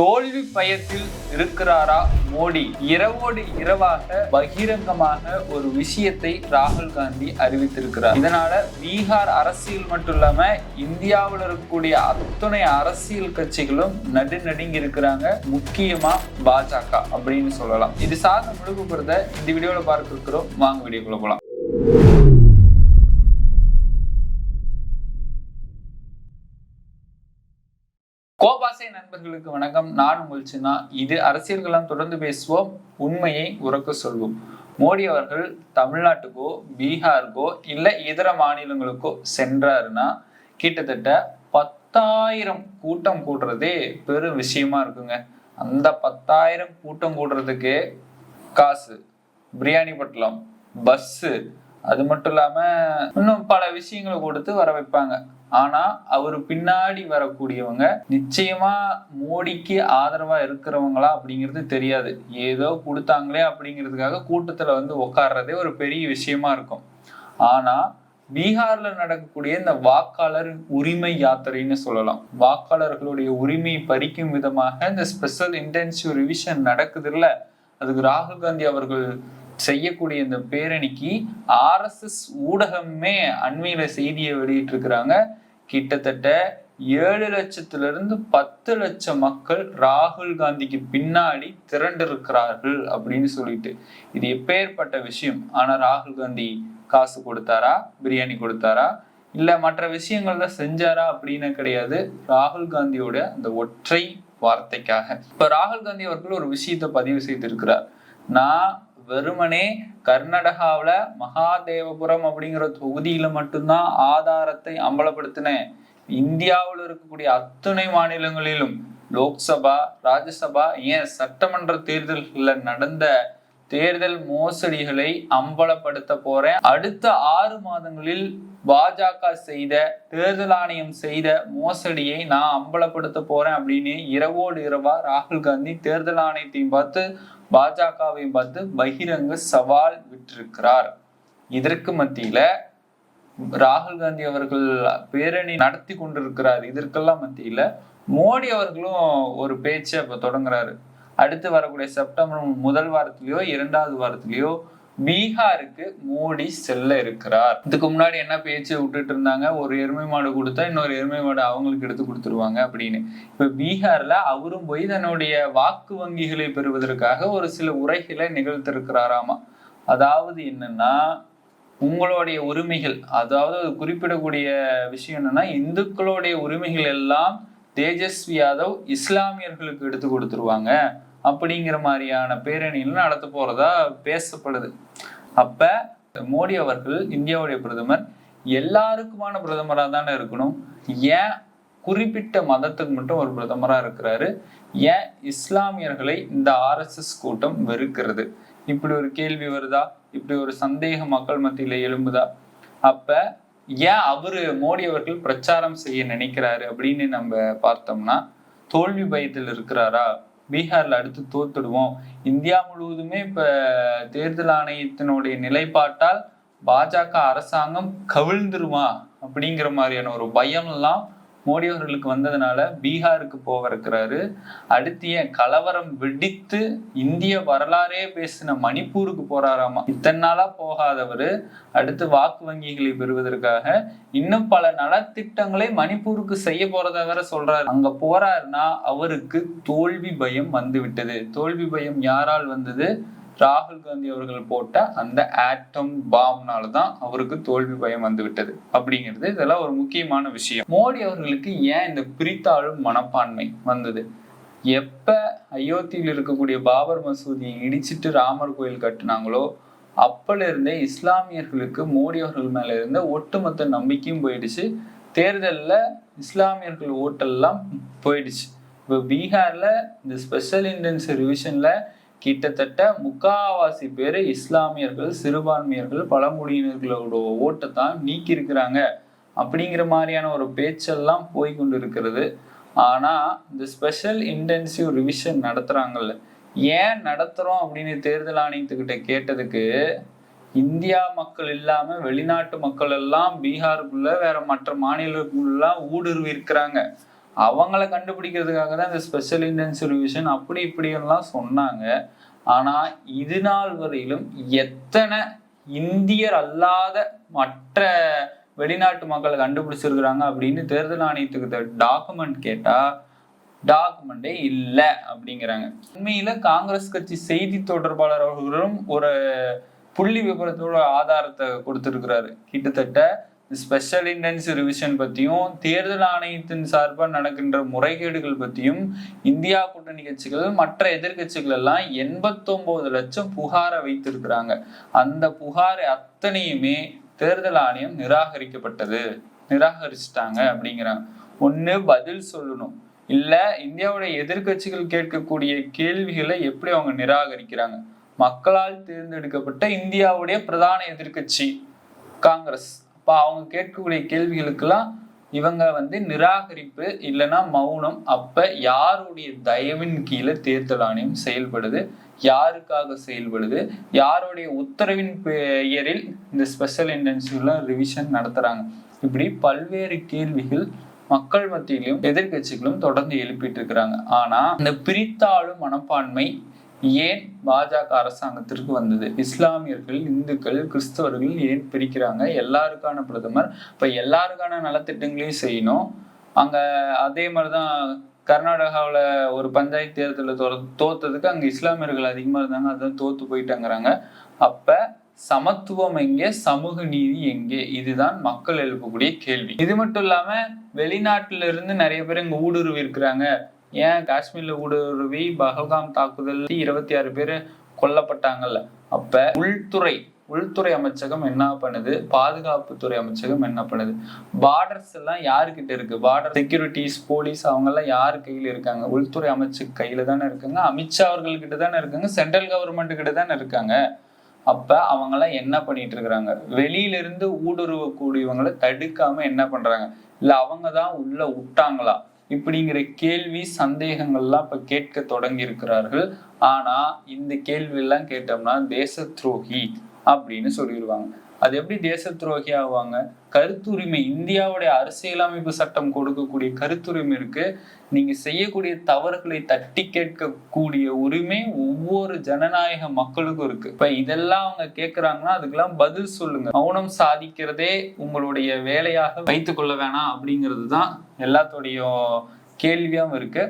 தோல்வி பயத்தில் இருக்கிறாரா மோடி? இரவோடு இரவாக பகிரங்கமாக ஒரு விஷயத்தை ராகுல் காந்தி அறிவித்திருக்கிறார். இதனால பீகார் அரசியல் மட்டும் இல்லாம இந்தியாவில் இருக்கக்கூடிய அத்துணை அரசியல் கட்சிகளும் நடுநடுங்கி இருக்கிறாங்க முக்கியமா பாஜக அப்படின்னு சொல்லலாம். இது சார்ந்த முழுக்கப்படுத்த இந்த வீடியோல பார்க்க இருக்கிறோம் வாங்க வீடியோக்குள்ள போலாம். கோபாசை நண்பர்களுக்கு வணக்கம். நான் உங்கள் சின்னா. இது அரசியல்களம் தொடர்ந்து பேசுவோம். உண்மையை உறக்க சொல்வோம். மோடி அவர்கள் தமிழ்நாட்டுக்கோ பீகாருக்கோ இல்லை இதர மாநிலங்களுக்கோ சென்றாருன்னா கிட்டத்தட்ட பத்தாயிரம் கூட்டம் கூடுறதே பெரும் விஷயமா இருக்குங்க. அந்த பத்தாயிரம் கூட்டம் கூடுறதுக்கு காசு பிரியாணி பட்டலம் பஸ்ஸு அது மட்டும் இல்லாமல் இன்னும் பல விஷயங்களை கொடுத்து வர வைப்பாங்க. ஆனா அவர் பின்னாடி வரக்கூடியவங்க நிச்சயமா மோடிக்கு ஆதரவா இருக்கிறவங்களா அப்படிங்கிறது தெரியாது. ஏதோ கொடுத்தாங்களே அப்படிங்கிறதுக்காக கூட்டத்துல வந்து உட்கார்றதே ஒரு பெரிய விஷயமா இருக்கும். ஆனா பீகார்ல நடக்கக்கூடிய இந்த வாக்காளர் உரிமை யாத்திரைன்னு சொல்லலாம். வாக்காளர்களுடைய உரிமை பறிக்கும் விதமாக இந்த ஸ்பெஷல் இன்டென்சிவ் ரிவிஷன் நடக்குது இல்ல அதுக்கு ராகுல் காந்தி அவர்கள் செய்யக்கூடிய இந்த பேரணிக்கு ஆர்எஸ்எஸ் ஊடகமே அண்மையில செய்தியை வெளியிட்டு இருக்கிறாங்க கிட்டத்தட்ட ஏழு லட்சத்துல இருந்து பத்து லட்சம் மக்கள் ராகுல் காந்திக்கு பின்னாடி திரண்டிருக்கிறார்கள் அப்படின்னு சொல்லிட்டு. இது எப்பேற்பட்ட விஷயம்? ஆனா ராகுல் காந்தி காசு கொடுத்தாரா? பிரியாணி கொடுத்தாரா? இல்ல மற்ற விஷயங்கள்ல செஞ்சாரா அப்படின்னு கிடையாது. ராகுல் காந்தியோட அந்த ஒற்றை வார்த்தைக்காக. இப்ப ராகுல் காந்தி அவர்கள் ஒரு விஷயத்தை பதிவு செய்திருக்கிறார். நான் வெறுமனே கர்நாடகாவில் மகாதேவபுரம் அப்படிங்கிற தொகுதியில மட்டும்தான் ஆதாரத்தை அம்பலப்படுத்தினேன் இந்தியாவில் இருக்கக்கூடிய அத்துணை மாநிலங்களிலும் லோக்சபா ராஜ்யசபா ஏன் சட்டமன்ற தேர்தல்களில் நடந்த தேர்தல் மோசடிகளை அம்பலப்படுத்த போறேன். அடுத்த ஆறு மாதங்களில் பாஜக செய்த தேர்தல் ஆணையம் செய்த மோசடியை நான் அம்பலப்படுத்த போறேன் அப்படின்னு இரவோடு இரவா ராகுல் காந்தி தேர்தல் ஆணையத்தையும் பார்த்து பாஜகவையும் பார்த்து பகிரங்க சவால் விட்டிருக்கிறார். இதற்கு மத்தியில ராகுல் காந்தி அவர்கள் பேரணி நடத்தி கொண்டிருக்கிறார். இதற்கெல்லாம் மத்தியில மோடி அவர்களும் ஒரு பேச்சை இப்ப தொடங்குறாரு. அடுத்து வரக்கூடிய செப்டம்பர் முதல் வாரத்திலேயோ இரண்டாவது வாரத்திலேயோ பீகாருக்கு மோடி செல்ல இருக்கிறார். இதுக்கு முன்னாடி என்ன பேச்சு விட்டுட்டு இருந்தாங்க? ஒரு எருமை மாடு கொடுத்தா இன்னொரு எருமை மாடு அவங்களுக்கு எடுத்து கொடுத்துருவாங்க அப்படின்னு. இப்ப பீகார்ல அவரும் போய் தன்னுடைய வாக்கு வங்கிகளை பெறுவதற்காக ஒரு சில உரைகளை நிகழ்த்திருக்கிறாராமா? அதாவது என்னன்னா உங்களுடைய உரிமைகள் அதாவது அது குறிப்பிடக்கூடிய விஷயம் என்னன்னா இந்துக்களுடைய உரிமைகள் எல்லாம் தேஜஸ்வி யாதவ் இஸ்லாமியர்களுக்கு எடுத்து கொடுத்துருவாங்க. அப்படிங்கிற மாதிரியான பேரணிகள் நடத்த போறதா பேசப்படுது. அப்ப மோடி அவர்கள் இந்தியாவுடைய பிரதமர் எல்லாருக்குமான பிரதமரா தானே இருக்கணும். ஏன் குறிப்பிட்ட மதத்துக்கு மட்டும் ஒரு பிரதமரா இருக்கிறாரு? ஏன் இஸ்லாமியர்களை இந்த ஆர்எஸ்எஸ் கூட்டம் வெறுக்கிறது? இப்படி ஒரு கேள்வி வருதா? இப்படி ஒரு சந்தேக மக்கள் மத்தியில எழும்புதா? அப்ப ஏன் அவரு மோடி அவர்கள் பிரச்சாரம் செய்ய நினைக்கிறாரு அப்படின்னு நம்ம பார்த்தோம்னா தோல்வி பயத்தில் இருக்கிறாரா? பீகார்ல அடுத்து தோத்துடுவோம். இந்தியா முழுவதுமே இப்ப தேர்தல் ஆணையத்தினுடைய நிலைப்பாட்டால் பாஜக அரசாங்கம் கவிழ்ந்துருமா அப்படிங்கிற மாதிரியான ஒரு பயம் எல்லாம் மோடி அவர்களுக்கு வந்ததுனால பீகாருக்கு போக இருக்கிறாரு அடுத்து ஏன் கலவரம் வெடித்து இந்திய வரலாறே பேசின மணிப்பூருக்கு போறாராமா. இத்தனை நாளா போகாதவர். அடுத்து வாக்கு வங்கிகளை பெறுவதற்காக இன்னும் பல நலத்திட்டங்களை மணிப்பூருக்கு செய்ய போறதை வேற சொல்றாரு. அங்க போறாருன்னா அவருக்கு தோல்வி பயம் வந்து விட்டது தோல்வி பயம் யாரால் வந்தது? ராகுல் காந்தி அவர்கள் போட்ட அந்த ஆட்டம் பாம்னால தான் அவருக்கு தோல்வி பயம் வந்து விட்டது அப்படிங்கிறது இதெல்லாம் ஒரு முக்கியமான விஷயம். மோடி அவர்களுக்கு ஏன் இந்த பிரித்தாளும் மனப்பான்மை வந்தது? எப்ப அயோத்தியில் இருக்கக்கூடிய பாபர் மசூதியை இடிச்சிட்டு ராமர் கோயில் கட்டினாங்களோ அப்பல இருந்தே இஸ்லாமியர்களுக்கு மோடி அவர்கள் மேல இருந்த ஒட்டுமொத்த நம்பிக்கையும் போயிடுச்சு. தேர்தலில் இஸ்லாமியர்கள் ஓட்டெல்லாம் போயிடுச்சு. இப்போ பீகார்ல இந்த ஸ்பெஷல் இன்டென்ஸ் ரிவிஷன்ல கிட்டத்தட்ட முக்காவாசி பேர் இஸ்லாமியர்கள் சிறுபான்மையர்கள் பழங்குடியினர்களோட ஓட்டை தான் நீக்கியிருக்கிறாங்க. அப்படிங்கிற மாதிரியான ஒரு பேச்செல்லாம் போய் கொண்டு இருக்கிறது ஆனால் இந்த ஸ்பெஷல் இன்டென்சிவ் ரிவிஷன் நடத்துகிறாங்கல்ல ஏன் நடத்துகிறோம் அப்படின்னு தேர்தல் ஆணையத்துக்கிட்ட கேட்டதுக்கு இந்தியா மக்கள் இல்லாமல் வெளிநாட்டு மக்கள் எல்லாம் பீகாருக்குள்ள வேற மற்ற மாநிலங்களுக்குள்ள ஊடுருவி இருக்கிறாங்க அவங்கள கண்டுபிடிக்கிறதுக்காக தான் இந்த ஸ்பெஷல் இன்டென்சிவ் ரிவிஷன் அப்படி இப்படியெல்லாம் சொன்னாங்க. ஆனால் இது நாள் வரையிலும் எத்தனை இந்தியர் அல்லாத மற்ற வெளிநாட்டு மக்களை கண்டுபிடிச்சிருக்கிறாங்க அப்படின்னு தேர்தல் ஆணையத்துக்கு டாக்குமெண்ட் கேட்டால் டாக்குமெண்டே இல்லை அப்படிங்கிறாங்க. உண்மையில காங்கிரஸ் கட்சி செய்தி தொடர்பாளர் அவர்களும் ஒரு புள்ளி விபரத்தோட ஆதாரத்தை கொடுத்துருக்கிறாரு. கிட்டத்தட்ட ஸ்பெஷல் இன்டென்ஸ் ரிவிஷன் பற்றியும் தேர்தல் ஆணையத்தின் சார்பாக நடக்கின்ற முறைகேடுகள் பற்றியும் இந்தியா கூட்டணி கட்சிகள் மற்ற எதிர்கட்சிகள் எல்லாம் எண்பத்தொம்போது லட்சம் புகாரை வைத்திருக்கிறாங்க. அந்த புகார் அத்தனையுமே தேர்தல் ஆணையம் நிராகரிக்கப்பட்டது. நிராகரிச்சிட்டாங்க அப்படிங்கிறாங்க. ஒன்று பதில் சொல்லணும். இல்லை இந்தியாவுடைய எதிர்கட்சிகள் கேட்கக்கூடிய கேள்விகளை எப்படி அவங்க நிராகரிக்கிறாங்க? மக்களால் தேர்ந்தெடுக்கப்பட்ட இந்தியாவுடைய பிரதான எதிர்க்கட்சி காங்கிரஸ். அப்போ அவங்க கேட்கக்கூடிய கேள்விகளுக்கெல்லாம் இவங்க வந்து நிராகரிப்பு இல்லைன்னா மௌனம். அப்ப யாருடைய தயவின் கீழே தேர்தல் ஆணையம் செயல்படுது? யாருக்காக செயல்படுது? யாருடைய உத்தரவின் பெயரில் இந்த ஸ்பெஷல் இன்டென்சிவ்லாம் ரிவிஷன் நடத்துறாங்க? இப்படி பல்வேறு கேள்விகள் மக்கள் மத்தியிலும் எதிர்கட்சிகளும் தொடர்ந்து எழுப்பிட்டு இருக்கிறாங்க. ஆனா இந்த பிரித்தாளும் மனப்பான்மை ஏன் பாஜக அரசாங்கத்திற்கு வந்தது? இஸ்லாமியர்கள் இந்துக்கள் கிறிஸ்தவர்கள் ஏன் பிரிக்கிறாங்க? எல்லாருக்கான பிரதமர். இப்போ எல்லாருக்கான நலத்திட்டங்களையும் செய்யணும். அங்கே அதே மாதிரி தான் கர்நாடகாவில் ஒரு பஞ்சாயத்து தேர்தலில் தோ தோத்ததுக்கு அங்கே இஸ்லாமியர்கள் அதிகமாக இருந்தாங்க. அதான் தோத்து போயிட்டாங்கிறாங்க. அப்போ சமத்துவம் எங்கே? சமூக நீதி எங்கே? இதுதான் மக்கள் எழுப்பக்கூடிய கேள்வி. இது மட்டும் இல்லாம வெளிநாட்டுல இருந்து நிறைய பேர் இங்க ஊடுருவி இருக்கிறாங்க ஏன் காஷ்மீர்ல ஊடுருவி பஹல்காம் தாக்குதல் இருபத்தி ஆறு பேர் கொல்லப்பட்டாங்கல்ல? அப்ப உள்துறை உள்துறை அமைச்சகம் என்ன பண்ணுது? பாதுகாப்புத்துறை அமைச்சகம் என்ன பண்ணுது? பார்டர்ஸ் எல்லாம் யாருக்கிட்ட இருக்கு? பார்டர் செக்யூரிட்டிஸ் போலீஸ் அவங்க எல்லாம் யார் கையில இருக்காங்க? உள்துறை அமைச்சு கையில தானே இருக்காங்க? அமித்ஷா அவர்கள்கிட்ட தானே இருக்காங்க? சென்ட்ரல் கவர்மெண்ட் கிட்ட தானே இருக்காங்க? அப்ப அவங்க எல்லாம் என்ன பண்ணிட்டு இருக்கிறாங்க? வெளியில இருந்து ஊடுருவக்கூடியவங்களை தடுக்காம என்ன பண்றாங்க? இல்ல அவங்க தான் உள்ள விட்டாங்களா? இப்படிங்கிற கேள்வி சந்தேகங்கள்லாம் இப்ப கேட்க தொடங்கி இருக்கிறார்கள் ஆனா இந்த கேள்வி எல்லாம் கேட்டோம்னா தேச துரோகி அப்படின்னு சொல்லிடுவாங்க. அது எப்படி தேச துரோகி ஆகுவாங்க கருத்துரிமை இந்தியாவுடைய அரசியலமைப்பு சட்டம் கொடுக்கக்கூடிய கருத்துரிமை இருக்கு. நீங்க செய்யக்கூடிய தவறுகளை தட்டி கேட்கக்கூடிய உரிமை ஒவ்வொரு ஜனநாயக மக்களுக்கும் இருக்கு. இப்ப இதெல்லாம் அவங்க கேட்கறாங்கன்னா அதுக்கெல்லாம் பதில் சொல்லுங்க. மௌனம் சாதிக்கிறதே உங்களுடைய வேலையாக வைத்து கொள்ள வேணாம் அப்படிங்கிறது தான் எல்லாத்துடைய கேள்வியாவும் இருக்கு.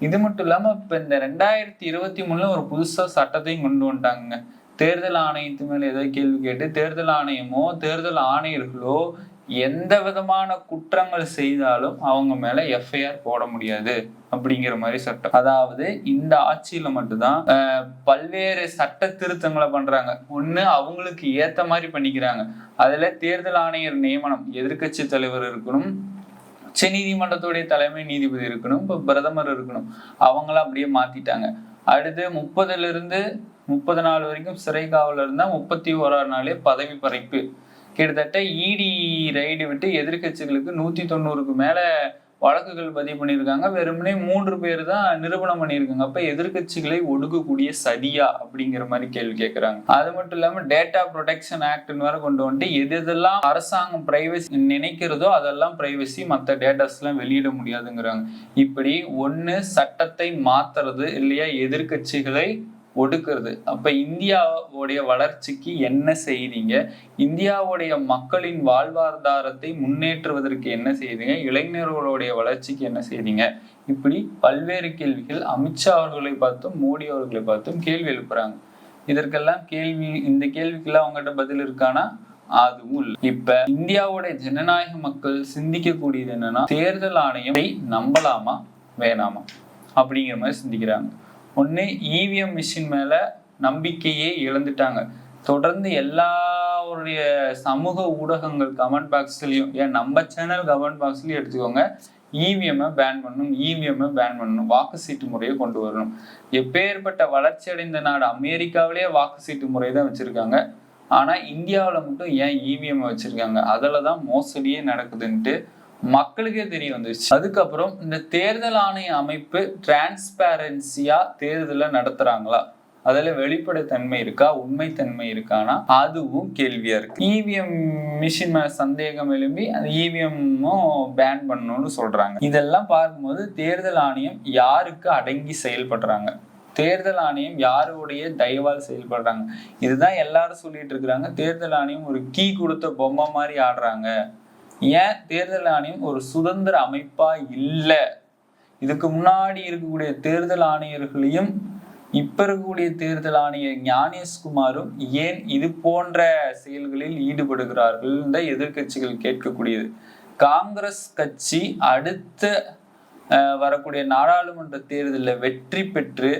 இது மட்டும் இல்லாம இப்ப இந்த ரெண்டாயிரத்தி இருபத்தி மூணுல ஒரு புதுசா சட்டத்தையும் கொண்டு வந்துட்டாங்க தேர்தல் ஆணையத்து மேல ஏதோ கேள்வி கேட்டு தேர்தல் ஆணையமோ தேர்தல் ஆணையர்களோ எந்த விதமான குற்றங்கள் செய்தாலும் அவங்க மேல எஃப்ஐஆர் போட முடியாது அப்படிங்கிற மாதிரி சட்டம். அதாவது இந்த ஆட்சியில மட்டும்தான் பல்வேறு சட்ட திருத்தங்களை பண்றாங்க. ஒண்ணு அவங்களுக்கு ஏத்த மாதிரி பண்ணிக்கிறாங்க. அதுல தேர்தல் ஆணையர் நியமனம் எதிர்கட்சி தலைவர் இருக்கணும் உச்ச நீதிமன்றத்துடைய தலைமை நீதிபதி இருக்கணும் இப்ப பிரதமர் இருக்கணும். அவங்கள அப்படியே மாத்திட்டாங்க. அடுத்து முப்பதுல இருந்து முப்பது நாள் வரைக்கும் சிறை காவல இருந்தால் முப்பத்தி ஓராறு நாளே பதவி பறிப்பு. கிட்டத்தட்ட இடி ரைடு விட்டு எதிர்கட்சிகளுக்கு நூத்தி தொண்ணூறுக்கு மேல வழக்குகள் பதிவு பண்ணியிருக்காங்க. வெறுமனே மூன்று பேர் தான் நிரூபணம் பண்ணியிருக்காங்க. அப்ப எதிர்கட்சிகளை ஒடுக்கக்கூடிய சதியா அப்படிங்கிற மாதிரி கேள்வி கேட்கிறாங்க அது மட்டும் இல்லாம டேட்டா ப்ரொடெக்ஷன் ஆக்ட்னு வேற கொண்டு வந்துட்டு எது எதெல்லாம் அரசாங்கம் பிரைவசி நினைக்கிறதோ அதெல்லாம் பிரைவசி மற்ற டேட்டாஸ் எல்லாம் வெளியிட முடியாதுங்கிறாங்க. இப்படி ஒன்று சட்டத்தை மாத்துறது இல்லையா எதிர்கட்சிகளை ஒடுக்குறது அப்ப இந்தியாவுடைய வளர்ச்சிக்கு என்ன செய்தீங்க? இந்தியாவுடைய மக்களின் வாழ்வாதாரத்தை முன்னேற்றுவதற்கு என்ன செய்தீங்க? இளைஞர்களுடைய வளர்ச்சிக்கு என்ன செய்தீங்க? இப்படி பல்வேறு கேள்விகள் அமித்ஷா அவர்களை பார்த்தும் மோடி அவர்களை பார்த்தும் கேள்வி எழுப்புறாங்க. இதற்கெல்லாம் கேள்வி இந்த கேள்விக்கெல்லாம் அவங்ககிட்ட பதில் இருக்கானா? அதுவும் இல்லை. இப்ப இந்தியாவுடைய ஜனநாயக மக்கள் சிந்திக்கக்கூடியது என்னன்னா தேர்தல் ஆணையத்தை நம்பலாமா? வேணாமா? அப்படிங்கிற மாதிரி சிந்திக்கிறாங்க. ஒன்று இவிஎம் மிஷின் மேலே நம்பிக்கையே இழந்துட்டாங்க. தொடர்ந்து எல்லாருடைய சமூக ஊடகங்கள் கமெண்ட் பாக்ஸ்லையும் ஏன் நம்ம சேனல் கமெண்ட் பாக்ஸ்லையும் எடுத்துக்கோங்க. இவிஎம்மை பேன் பண்ணணும் இவிஎம்மை பேன் பண்ணணும் வாக்கு சீட்டு முறையை கொண்டு வரணும். எப்பேற்பட்ட வளர்ச்சி அடைந்த நாடு அமெரிக்காவிலேயே வாக்கு சீட்டு முறை தான் வச்சுருக்காங்க. ஆனால் இந்தியாவில் மட்டும் ஏன் இவிஎம் வச்சுருக்காங்க? அதில் தான் மோசடியே நடக்குதுன்ட்டு மக்களுக்கே தெரிய வந்துருச்சு. அதுக்கப்புறம் இந்த தேர்தல் ஆணைய அமைப்பு டிரான்ஸ்பேரன்சியா தேர்தலை நடத்துறாங்களா? அதில் வெளிப்படைத்தன்மை இருக்கா? உண்மைத்தன்மை இருக்கானா? அதுவும் கேள்வியா இருக்கு. இவிஎம் மிஷின் மேல சந்தேகம் எழும்பி அந்த இவிஎம்மும் பேன் பண்ணணும்னு சொல்றாங்க. இதெல்லாம் பார்க்கும்போது தேர்தல் ஆணையம் யாருக்கு அடங்கி செயல்படுறாங்க? தேர்தல் ஆணையம் யாருடைய தயவால் செயல்படுறாங்க? இதுதான் எல்லாரும் சொல்லிட்டு இருக்கிறாங்க. தேர்தல் ஆணையம் ஒரு கீ கொடுத்த பொம்மை மாதிரி ஆடுறாங்க. ஏன் தேர்தல் ஆணையம் ஒரு சுதந்திர அமைப்பா இல்லை? இதுக்கு முன்னாடி இருக்கக்கூடிய தேர்தல் ஆணையர்களையும் இப்ப இருக்கக்கூடிய தேர்தல் ஆணையர் ஞானேஷ்குமாரும் ஏன் இது போன்ற செயல்களில் ஈடுபடுகிறார்கள் இந்த எதிர்க்கட்சிகள் கேட்கக்கூடியது. காங்கிரஸ் கட்சி அடுத்த அஹ், வரக்கூடிய நாடாளுமன்ற தேர்தலில் வெற்றி பெற்று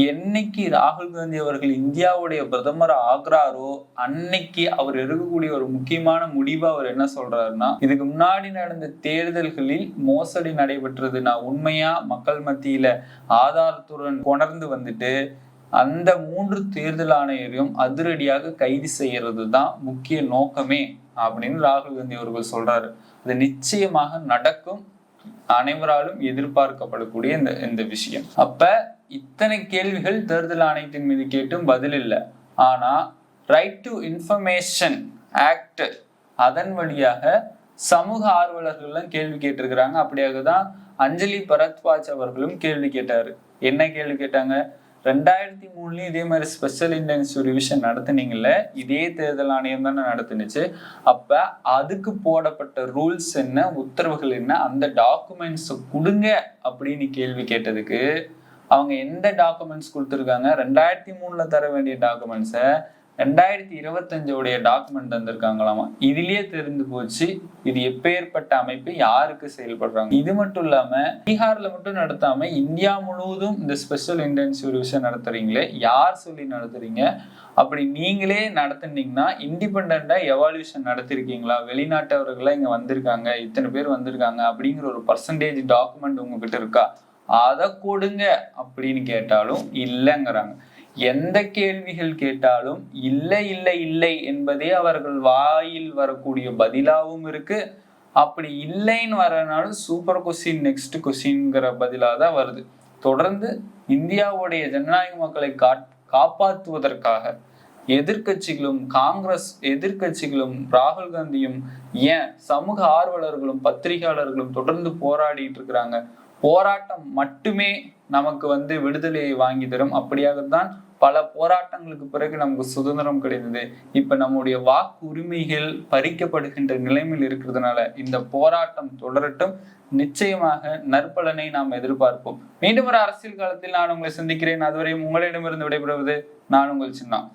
என்னைக்கு ராகுல் காந்தி அவர்கள் இந்தியாவுடைய பிரதமர் ஆகிறாரோ அன்னைக்கு அவர் எடுக்கக்கூடிய ஒரு முக்கியமான முடிவு அவர் என்ன சொல்றாருன்னா இதுக்கு முன்னாடி நடந்த தேர்தல்களில் மோசடி நடைபெற்றது. நான் உண்மையா மக்கள் மத்தியில ஆதாரத்துடன் கொணர்ந்து வந்துட்டு அந்த மூன்று தேர்தல் ஆணையரையும் அதிரடியாக கைது செய்யறது தான் முக்கிய நோக்கமே அப்படின்னு ராகுல் காந்தி அவர்கள் சொல்றாரு. அது நிச்சயமாக நடக்கும். அனைவராலும் எதிர்பார்க்கப்படக்கூடிய இந்த இந்த விஷயம். அப்ப இத்தனை கேள்விகள் தேர்தல் ஆணையத்தின் மீது கேட்டும் பதில் இல்லை. ஆனா ரைட் டு இன்ஃபர்மேஷன் ஆக்ட் அதன் வழியாக சமூக ஆர்வலர்கள்லாம் கேள்வி கேட்டிருக்கிறாங்க. அப்படியாக தான் அஞ்சலி பரத்வாஜ் அவர்களும் கேள்வி கேட்டாரு. என்ன கேள்வி கேட்டாங்க? ரெண்டாயிரத்தி மூணுலயும் இதே மாதிரி ஸ்பெஷல் இன்டென்சிவ் ரிவிஷன் நடத்துனீங்கல்ல இதே தேர்தல் ஆணையம் தானே நடத்துனுச்சு. அப்ப அதுக்கு போடப்பட்ட ரூல்ஸ் என்ன உத்தரவுகள் என்ன அந்த டாக்குமெண்ட்ஸ் கொடுங்க அப்படின்னு கேள்வி கேட்டதுக்கு அவங்க எந்த டாக்குமெண்ட்ஸ் கொடுத்துருக்காங்க? ரெண்டாயிரத்தி மூணுல தர வேண்டிய டாக்குமெண்ட்ஸை ரெண்டாயிரத்தி இருபத்தஞ்சோடைய டாக்குமெண்ட் வந்திருக்காங்களாமா இதுலயே தெரிந்து போச்சு. இது எப்பேற்பட்ட அமைப்பு? யாருக்கு செயல்படுறாங்க? இது மட்டும் இல்லாம பீகார்ல மட்டும் நடத்தாம இந்தியா முழுவதும் இந்த ஸ்பெஷல் இன்டென்சிவ் ரிவிஷன் நடத்துறீங்களே? யார் சொல்லி நடத்துறீங்க? அப்படி நீங்களே நடத்துனீங்கன்னா இண்டிபெண்டா எவால்யூஷன் நடத்திருக்கீங்களா? வெளிநாட்டவர்கள்லாம் இங்க வந்திருக்காங்க இத்தனை பேர் வந்திருக்காங்க அப்படிங்கிற ஒரு பர்சன்டேஜ் டாக்குமெண்ட் உங்ககிட்ட இருக்கா? அதை கொடுங்க அப்படின்னு கேட்டாலும் இல்லைங்கிறாங்க. எந்த கேள்விகள் கேட்டாலும் இல்லை இல்லை இல்லை என்பதே அவர்கள் வாயில் வரக்கூடிய பதிலாகவும் இருக்கு. அப்படி இல்லைன்னு வரனாலும் சூப்பர் கொஸ்டின் நெக்ஸ்ட் கொஸ்டின்ங்கிற பதிலாக தான் வருது. தொடர்ந்து இந்தியாவுடைய ஜனநாயக மக்களை காட் காப்பாற்றுவதற்காக எதிர்க்கட்சிகளும் காங்கிரஸ் எதிர்க்கட்சிகளும் ராகுல் காந்தியும் ஏன் சமூக ஆர்வலர்களும் பத்திரிகையாளர்களும் தொடர்ந்து போராடிட்டு இருக்கிறாங்க. போராட்டம் மட்டுமே நமக்கு வந்து விடுதலையை வாங்கி தரும். அப்படியாகத்தான் பல போராட்டங்களுக்கு பிறகு நமக்கு சுதந்திரம் கிடைத்தது. இப்ப நம்முடைய வாக்கு உரிமைகள் பறிக்கப்படுகின்ற நிலைமையில் இருக்கிறதுனால இந்த போராட்டம் தொடரட்டும். நிச்சயமாக நற்பலனை நாம் எதிர்பார்ப்போம். மீண்டும் ஒரு அரசியல் காலத்தில் நான் உங்களை சந்திக்கிறேன். அதுவரையும் உங்களிடமிருந்து விடைபெறுவது நான் உங்கள் சின்னம்